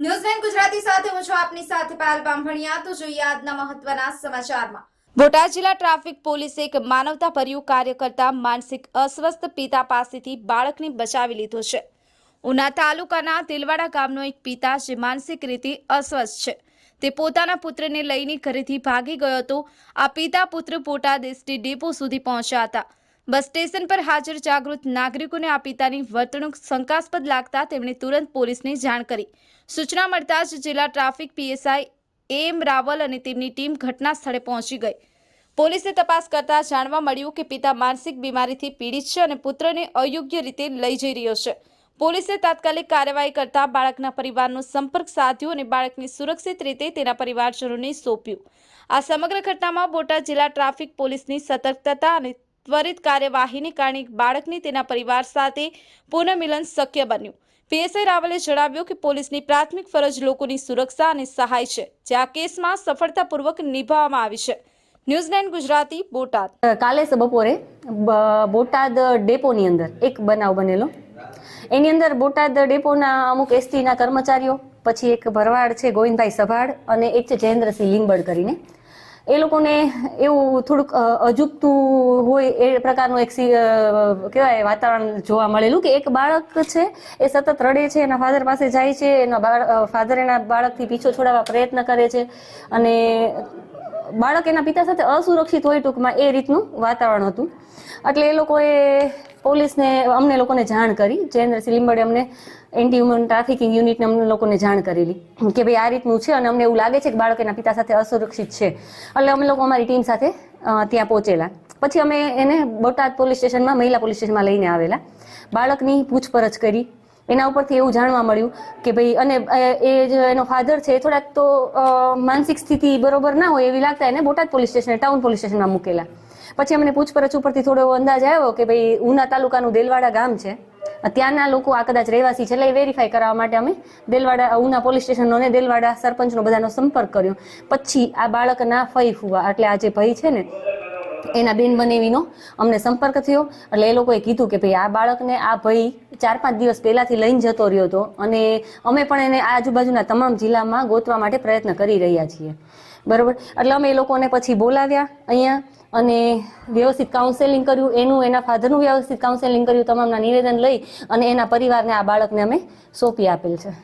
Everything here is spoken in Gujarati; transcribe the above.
ન્યૂઝલેન્ડ ગુજરાતી સાથે હું આપની સાથે પાયલ બામભણિયા. તો જોઈએ આજના મહત્વના સમાચારમાં. બોટાદ જિલ્લા ટ્રાફિક પોલીસે એક માનવતાભર્યું કાર્ય કરતા માનસિક અસ્વસ્થ પિતા પાસેથી બાળકને બચાવી લીધો છે. ઉના તાલુકાના તિલવાડા ગામનો એક પિતા જે માનસિક રીતે અસ્વસ્થ છે. તે પોતાના પુત્રને લઈને ઘરેથી ભાગી ગયો હતો. આ પિતા પુત્ર બોટાદ એસટી ડેપો સુધી પહોંચ્યા હતા. બસ સ્ટેશન પર હાજર જાગૃત નાગરિકોને આ પિતાની વર્તણૂક શંકાસ્પદ લાગતા તેમણે તુરંત પોલીસને જાણ કરી. સૂચના મળતા જ જિલ્લા ટ્રાફિક પીએસઆઈ એમ રાવલ અને તેમની ટીમ ઘટના સ્થળે પહોંચી ગઈ. પોલીસે તપાસ કરતા જાણવા મળ્યું કે પિતા માનસિક બીમારીથી પીડિત છે અને પુત્રને અયોગ્ય રીતે લઈ જઈ રહ્યો છે. પોલીસે તાત્કાલિક કાર્યવાહી કરતા બાળકના પરિવારનો સંપર્ક સાધ્યો અને બાળકને સુરક્ષિત રીતે તેના પરિવારજનોને સોંપ્યું. આ સમગ્ર ઘટનામાં બોટાદ જિલ્લા ટ્રાફિક પોલીસની સતર્કતા અને ત્વરિત કાર્યવાહીને કારણે બાળકને તેના પરિવાર સાથે પુનઃમિલન શક્ય બન્યું. પીએસઆઈ રાવલે જણાવ્યું કે પોલીસની પ્રાથમિક ફરજ લોકોની સુરક્ષા અને સહાય છે, જે આ કેસમાં સફળતાપૂર્વક નિભાવવામાં આવી છે. ન્યૂઝલેન્ડ ગુજરાતી, બોટાદ. કાલે બપોરે બોટાદ ડેપોની અંદર એક બનાવ બનેલો. એની અંદર બોટાદ ડેપોના અમુક એસટીના કર્મચારીઓ, પછી એક ભરવાડ છે ગોવિંદભાઈ સભાડ અને એક છે જયેન્દ્રસિંહ લિંગબડ કરીને એ લોકોને એવું થોડુંક અજુકતું હોય એ પ્રકારનું એક કહેવાય વાતાવરણ જોવા મળેલું કે એક બાળક છે, એ સતત રડે છે, એના ફાધર પાસે જાય છે, એના ફાધર એના બાળકથી પીછો છોડાવવા પ્રયત્ન કરે છે અને બાળક એના પિતા સાથે અસુરક્ષિત હોય ટૂંકમાં એ રીતનું વાતાવરણ હતું. એટલે એ લોકોએ પોલીસને, અમને લોકોને જાણ કરી. જયેન્દ્રસિંહ લીંબડે અમને એન્ટી હ્યુમન ટ્રાફિકિંગ યુનિટને અમને લોકોને જાણ કરેલી કે ભાઈ આ રીતનું છે અને અમને એવું લાગે છે કે બાળક એના પિતા સાથે અસુરક્ષિત છે. એટલે અમે લોકો અમારી ટીમ સાથે ત્યાં પહોંચેલા. પછી અમે એને બોટાદ પોલીસ સ્ટેશનમાં, મહિલા પોલીસ સ્ટેશનમાં લઈને આવેલા. બાળકની પૂછપરછ કરી. એના ઉપરથી એવું જાણવા મળ્યું કે ભાઈ અને એ જે એનો ફાધર છે થોડાક તો માનસિક સ્થિતિ બરોબર ના હોય એવી લાગતા એને Botad police station, town police સ્ટેશનમાં મૂકેલા. પછી અમને પૂછપરછ ઉપરથી થોડો એવો અંદાજ આવ્યો કે ભાઈ ઉના તાલુકાનું દેલવાડા ગામ છે. ત્યાંના લોકો આ કદાચ રહેવાસી છે, એટલે એ વેરીફાઈ કરવા માટે અમે દેલવાડા ઉના પોલીસ સ્ટેશનનો અને દેલવાડા સરપંચનો બધાનો સંપર્ક કર્યો. પછી આ બાળકના ફઈ ફુવા એટલે આ જે ભાઈ છે ને, એના બેન બનેવીનો અમને સંપર્ક થયો. એટલે એ લોકોએ કીધું કે ભાઈ આ બાળકને આ ભાઈ ચાર પાંચ દિવસ પહેલાથી લઈને જતો રહ્યો હતો અને અમે પણ એને આજુબાજુના તમામ જિલ્લામાં ગોતવા માટે પ્રયત્ન કરી રહ્યા છીએ. બરોબર? એટલે અમે એ લોકોને પછી બોલાવ્યા અહીંયા અને વ્યવસ્થિત કાઉન્સેલિંગ કર્યું. એનું, એના ફાધરનું વ્યવસ્થિત કાઉન્સેલિંગ કર્યું, તમામના નિવેદન લઈ અને એના પરિવારને આ બાળકને અમે સોંપી આપેલ છે.